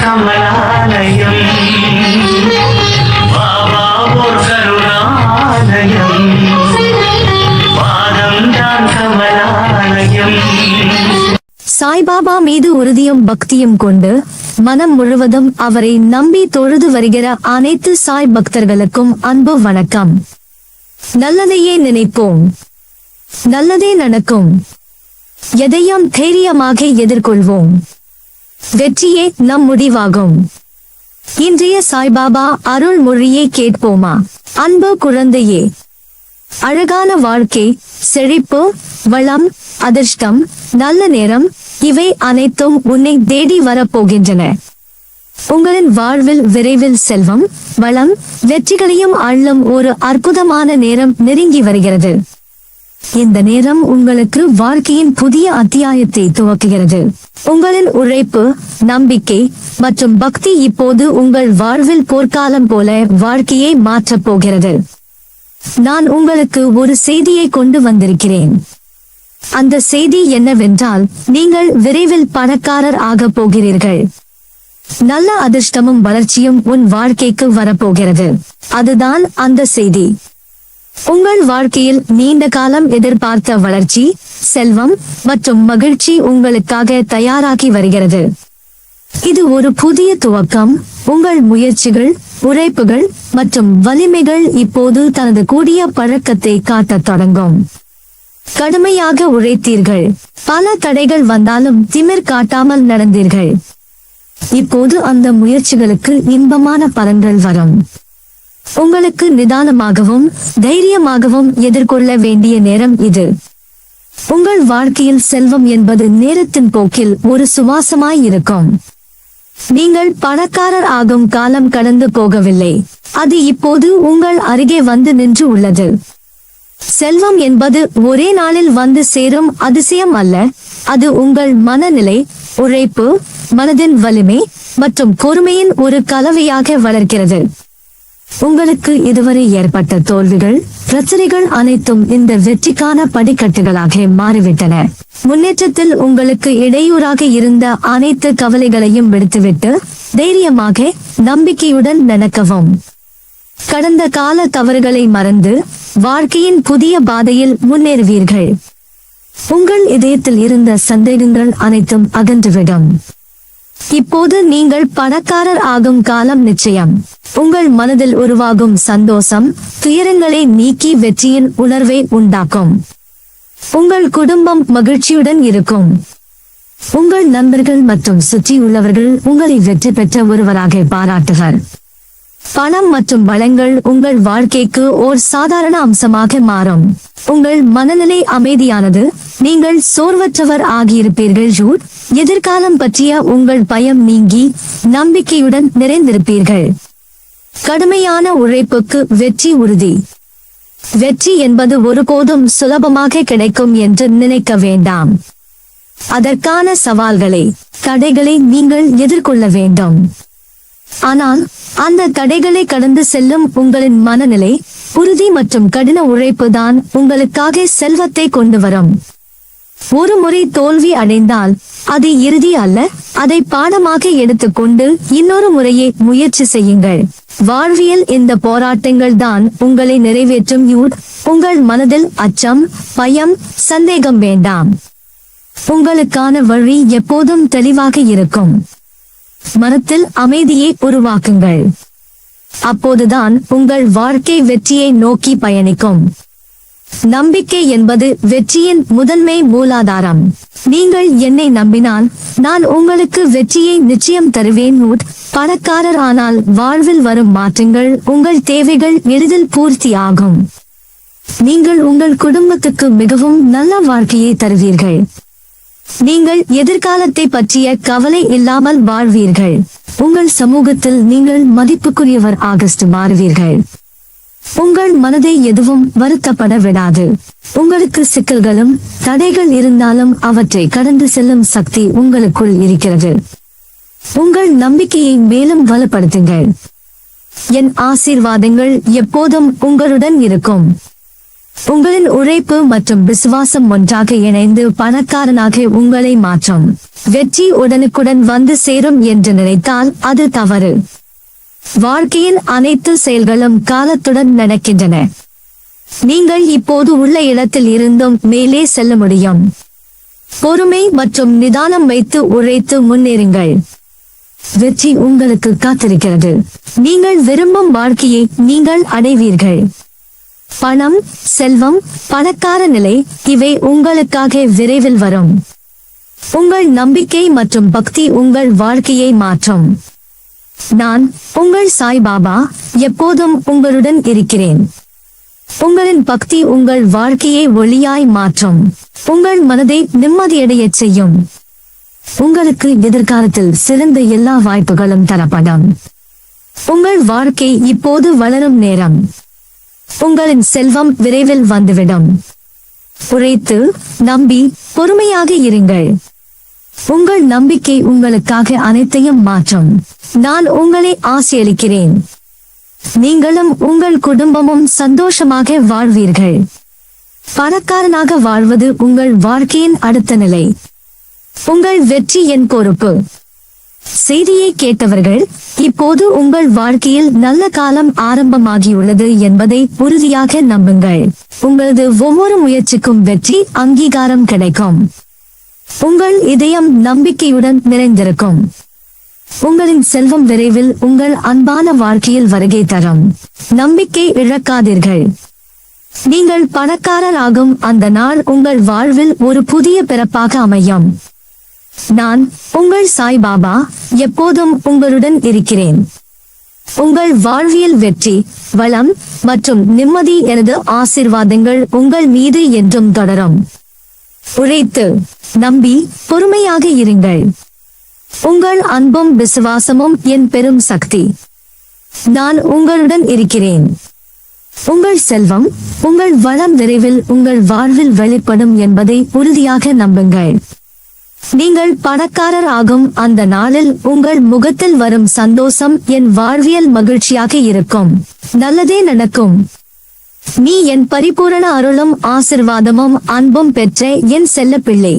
கமலாலயம். கமலாலயம். சாய்பாபா மீது உறுதியும் பக்தியும் கொண்டு மனம் முழுவதும் அவரை நம்பி தொழுது வருகிற அனைத்து சாய் பக்தர்களுக்கும் அன்பு வணக்கம். நல்லதையே நினைப்போம். நல்லதே நடக்கும். எதையும் தைரியமாக எதிர்கொள்வோம். வெற்றியே நம் முடிவாகும். இன்றைய சாய்பாபா அருள் மொழியை கேட்போமா? அன்பு குழந்தையே அழகான வாழ்க்கை செழிப்பு வளம் அதிர்ஷ்டம் நல்ல நேரம் இவை அனைத்தும் உன்னை தேடி வரப்போகின்றன. உங்களின் வாழ்வில் விரைவில் செல்வம் வளம் வெற்றிகளையும் அள்ளும் ஒரு அற்புதமான நேரம் நெருங்கி வருகிறது. இந்த நேரம் உங்களுக்கு வாழ்க்கையின் புதிய அத்தியாயத்தை துவக்குகிறது. உங்களின் உழைப்பு நம்பிக்கை மற்றும் பக்தி இப்போது உங்கள் வாழ்வில் போர்க்காலம் போல வாழ்க்கையை மாற்றப் போகிறது. நான் உங்களுக்கு ஒரு செய்தியை கொண்டு வந்திருக்கிறேன். அந்த செய்தி என்னவென்றால் நீங்கள் விரைவில் பணக்காரர் ஆகப் போகிறீர்கள். நல்ல அதிர்ஷ்டமும் வளர்ச்சியும் உன் வாழ்க்கைக்கு வரப்போகிறது அதுதான் அந்த செய்தி. உங்கள் வாழ்க்கையில் நீண்ட காலம் எதிர்பார்த்த வளர்ச்சி செல்வம் மற்றும் மகிழ்ச்சி உங்களுக்காக தயாராகி வருகிறது. இது ஒரு புதிய துவக்கம். உங்கள் முயற்சிகள் உழைப்புகள் மற்றும் வலிமைகள் இப்போது தனது கூடிய பழக்கத்தை காட்டத் தொடங்கும். கடுமையாக உழைத்தீர்கள். பல தடைகள் வந்தாலும் திமிர் காட்டாமல் நடந்தீர்கள். இப்போது அந்த முயற்சிகளுக்கு இன்பமான பலன்கள் வரும். உங்களுக்கு நிதானமாகவும் தைரியமாகவும் எதிர்கொள்ள வேண்டிய நேரம் இது. உங்கள் வாழ்க்கையில் செல்வம் என்பது நேரத்தின் போக்கில் ஒரு சுவாசமாய் இருக்கும். நீங்கள் பணக்காரர் ஆகும் காலம் கடந்து போகவில்லை. அது இப்போது உங்கள் அருகே வந்து நின்று உள்ளது. செல்வம் என்பது ஒரே நாளில் வந்து சேரும் அதிசயம் அல்ல. அது உங்கள் மனநிலை உழைப்பு மனதின் வலிமை மற்றும் பொறுமையின் ஒரு கலவையாக வளர்க்கிறது உங்களுக்கு இதுவரை ஏற்பட்ட தோல்விகள் பிரச்சனைகள் அனைத்தும் இந்த வெற்றிக்கான படிக்கட்டுகளாக மாறிவிட்டன. முன்னேற்றத்தில் உங்களுக்கு இடையூறாக இருந்த அனைத்து கவலைகளையும் விடுத்துவிட்டு தைரியமாக நம்பிக்கையுடன் நடக்கவும் கடந்த கால தவறுகளை மறந்து வாழ்க்கையின் புதிய பாதையில் முன்னேறுவீர்கள். உங்கள் இதயத்தில் இருந்த சந்தேகங்கள் அனைத்தும் அகன்றுவிடும். இப்போது நீங்கள் பணக்காரர் ஆகும் காலம் நிச்சயம். உங்கள் மனதில் உருவாகும் சந்தோஷம் துயரங்களை நீக்கி வெற்றியின் உணர்வை உண்டாக்கும். உங்கள் குடும்பம் மகிழ்ச்சியுடன் இருக்கும். உங்கள் நண்பர்கள் மற்றும் சுற்றியுள்ளவர்கள் உங்களை வெற்றி பெற்ற ஒருவராக பாராட்டுகள் பணம் மற்றும் வளங்கள் உங்கள் வாழ்க்கைக்கு ஓர் சாதாரண அம்சமாக மாறும். உங்கள் மனநிலை அமைதியானது நீங்கள் சோர்வற்றவர் ஆகியிருப்பீர்கள் ஜூட். எதிர்காலம் பற்றிய உங்கள் பயம் நீங்கி நம்பிக்கையுடன் நிறைந்திருப்பீர்கள். கடுமையான உழைப்புக்கு வெற்றி உறுதி. வெற்றி என்பது ஒருபோதும் சுலபமாக கிடைக்கும் என்று நினைக்க வேண்டாம். அதற்கான சவால்களை தடைகளை நீங்கள் எதிர்கொள்ள வேண்டும். ஆனால் அந்த தடைகளை கடந்து செல்லும் உங்களின் மனநிலை உறுதி மற்றும் கடின உழைப்பு தான் உங்களுக்காக செல்வத்தை கொண்டு வரும். ஒரு முறை தோல்வி அடைந்தால் அது இறுதி அல்ல அதை பாடமாக எடுத்துக்கொண்டு இன்னொரு முறையே முயற்சி செய்யுங்கள். வாழ்வியல் இந்த போராட்டங்கள் தான் உங்களை நிறைவேற்றும் யூட் உங்கள் மனதில் அச்சம் பயம் சந்தேகம் வேண்டாம். உங்களுக்கான வழி எப்போதும் தெளிவாக இருக்கும். மனத்தில் அமைதியை உருவாக்குங்கள். அப்போதுதான் உங்கள் வாழ்க்கை வெற்றியை நோக்கி பயணிக்கும். நம்பிக்கை என்பது வெற்றியின் முதன்மை மூலாதாரம். நீங்கள் என்னை நம்பினால் நான் உங்களுக்கு வெற்றியை நிச்சயம் தருவேன் பணக்காரர் ஆனால் வாழ்வில் வரும் மாற்றங்கள் உங்கள் தேவைகள் எளிதில் பூர்த்தி ஆகும். நீங்கள் உங்கள் குடும்பத்துக்கு மிகவும் நல்ல வாழ்க்கையை தருவீர்கள். நீங்கள் எதிர்காலத்தை பற்றிய கவலை இல்லாமல் வாழ்வீர்கள். உங்கள் சமூகத்தில் நீங்கள் மதிப்புக்குரியவர் ஆகஸ்ட் மாறுவீர்கள். உங்கள் மனதை எதுவும் வருத்தப்பட விடாது உங்களுக்கு சிக்கல்களும் தடைகள் இருந்தாலும் அவற்றை கடந்து செல்லும் சக்தி உங்களுக்குள் இருக்கிறது. உங்கள் நம்பிக்கையை மேலும் வலுப்படுத்துங்கள். என் ஆசீர்வாதங்கள் எப்போதும் உங்களுடன் இருக்கும். உங்களின் உழைப்பு மற்றும் விசுவாசம் ஒன்றாக இணைந்து பணக்காரனாக உங்களை மாற்றும். வெற்றி உடனுக்குடன் வந்து சேரும் என்று நினைத்தால் அது தவறு. வாழ்க்கையின் அனைத்து செயல்களும் காலத்துடன் நடக்கின்றன. நீங்கள் இப்போது உள்ள இடத்தில் இருந்தும் மேலே செல்ல முடியும். பொறுமை மற்றும் நிதானம் வைத்து உழைத்து முன்னேறுங்கள். வெற்றி உங்களுக்கு காத்திருக்கிறது. நீங்கள் விரும்பும் வாழ்க்கையை நீங்கள் அடைவீர்கள். பணம் செல்வம் பணக்கார நிலை இவை உங்களுக்காக விரைவில் வரும். உங்கள் நம்பிக்கை மற்றும் பக்தி உங்கள் வாழ்க்கையை மாற்றும். நான் உங்கள் சாய்பாபா எப்போதும் உங்களுடன் இருக்கிறேன். உங்களின் பக்தி உங்கள் வாழ்க்கையை ஒளியாய் மாற்றும். உங்கள் மனதை நிம்மதியடையச் செய்யும். உங்களுக்கு எதிர்காலத்தில் சிறந்த எல்லா வாய்ப்புகளும் தரப்படும். உங்கள் வாழ்க்கை இப்போது வளரும் நேரம். உங்களின் செல்வம் விரைவில் வந்துவிடும். உழைத்து நம்பி பொறுமையாக இருங்கள். உங்கள் நம்பிக்கை உங்களுக்காக அனைத்தையும் மாற்றும். நான் உங்களை ஆசையளிக்கிறேன் நீங்களும் உங்கள் குடும்பமும் சந்தோஷமாக வாழ்வீர்கள். பணக்காரனாக வாழ்வது உங்கள் வாழ்க்கையின் அடுத்த நிலை. உங்கள் வெற்றி என் பொறுப்பு. செய்தியை கேட்டவர்கள் இப்போது உங்கள் வாழ்க்கையில் நல்ல காலம் ஆரம்பமாகியுள்ளது என்பதை உறுதியாக நம்புங்கள். உங்களது ஒவ்வொரு முயற்சிக்கும் வெற்றி அங்கீகாரம் கிடைக்கும். உங்கள் இதயம் நம்பிக்கையுடன் நிறைந்திருக்கும். உங்களின் செல்வம் விரைவில் உங்கள் அன்பான வாழ்க்கையில் வருகை தரும். நம்பிக்கை இழக்காதீர்கள். நீங்கள் பணக்காரராகும் அந்த நாள் உங்கள் வாழ்வில் ஒரு புதிய பிறப்பாக அமையும். நான் உங்கள் சாய்பாபா எப்போதும் உங்களுடன் இருக்கிறேன். உங்கள் வாழ்வியல் வெற்றி வளம் மற்றும் நிம்மதி எனது ஆசீர்வாதங்கள் உங்கள் மீது என்றும் தொடரும். உழைத்து நம்பி பொறுமையாக இருங்கள். உங்கள் அன்பும் விசுவாசமும் என் பெரும் சக்தி. நான் உங்களுடன் இருக்கிறேன். உங்கள் செல்வம் உங்கள் வளம் விரைவில் உங்கள் வாழ்வில் வெளிப்படும் என்பதை உறுதியாக நம்புங்கள். நீங்கள் பணக்காரர் ஆகும் அந்த நாளில் உங்கள் முகத்தில் வரும் சந்தோஷம் என் வாழ்வியல் மகிழ்ச்சியாக இருக்கும். நல்லதே நடக்கும். நீ என் பரிபூரண அருளும் ஆசிர்வாதமும் அன்பும் பெற்ற என் செல்ல பிள்ளை